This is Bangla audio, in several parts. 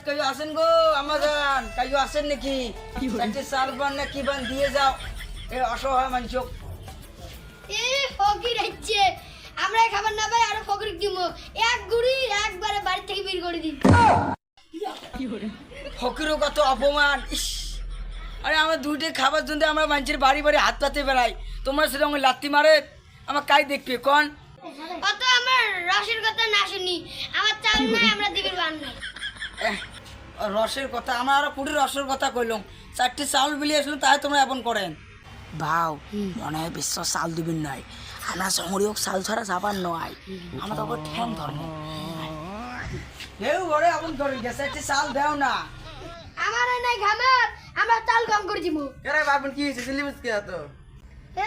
বাড়িতে কাজু আসেন গো আমাজান। কাজু আসেন নাকি? চারটে চাল বান না কি বান দিয়ে যাও। এ অসহায় মানুষ এ ফকির হচ্ছে। আমরা খাবার না পাই আরও ফকির দিব। এক গুড়ি একবারে বাড়ি থেকে বের করে দিন। ফকিরও কত অপমান। ইস! আরে আমার দুইটে খাবার জন্য আমরা মানুষের বাড়ি বাড়ি হাত পাতে বেড়াই। তোমরা সেরকম লাত্তি মারে। আমার কাই দেখবে কন? অত আমার রসের কথা না শুনি। আমার চাল নাই আমরা দিবির বান নাই রসের কথা আমার আরও কুড়ি রসের কথা কইলাম। চারটি চাউল বিলি আসলো তাই তোমরা এমন করেন। ভাও মনে হয় বিশ্ব চাল দিবেন নাই। আমরা সমরিও চাল ছাড়া যাবার নয় আমরা তো ঠ্যাং ধর্ম কেউ ঘরে এমন করে গেছে একটি চাল দেও না। আমার নাই খাবার আমরা চাল কম করে দিব কেরে বাপন কি হয়েছে সিলিবাস কে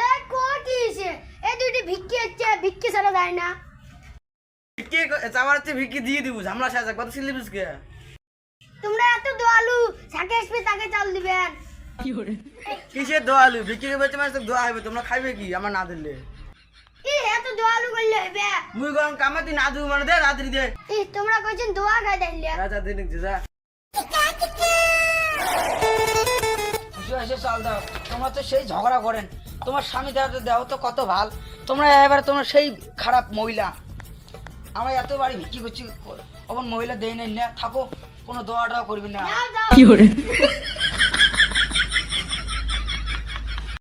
এ কো কি হইছে। এই দুইটি ভিক্ষি হচ্ছে ভিক্ষি ছাড়া যায় না। কে চাবার হচ্ছে ভিকি দিয়ে দিব ঝামলা সাজা কত সিলিবাস কে এত দোয়ালু যাকে আসবে তাকে চাল দিবেন। কিসের দোয়ালু? বেচে মানে দোয়া হবে তোমরা খাইবে কি আমার না দিলে? ই এত দোয়ালু করলে হইবে মুই গরম কামে না দিব মানে দে রাত্রি দে। ই তোমরা কইছেন দোয়া খাই দিলে রাজা দিন যা। এসে এসে চাল দাও। তোমরা তো সেই ঝগড়া করেন। তোমার স্বামী দেওয়া তো দেও তো কত ভালো। তোমরা এবারে তোমরা সেই খারাপ মহিলা। আমরা এত বাড়ি বিক্রি করছি তখন মহিলা দেয় না থাকো, কোনো দোয়া টোয়া করবি না। কি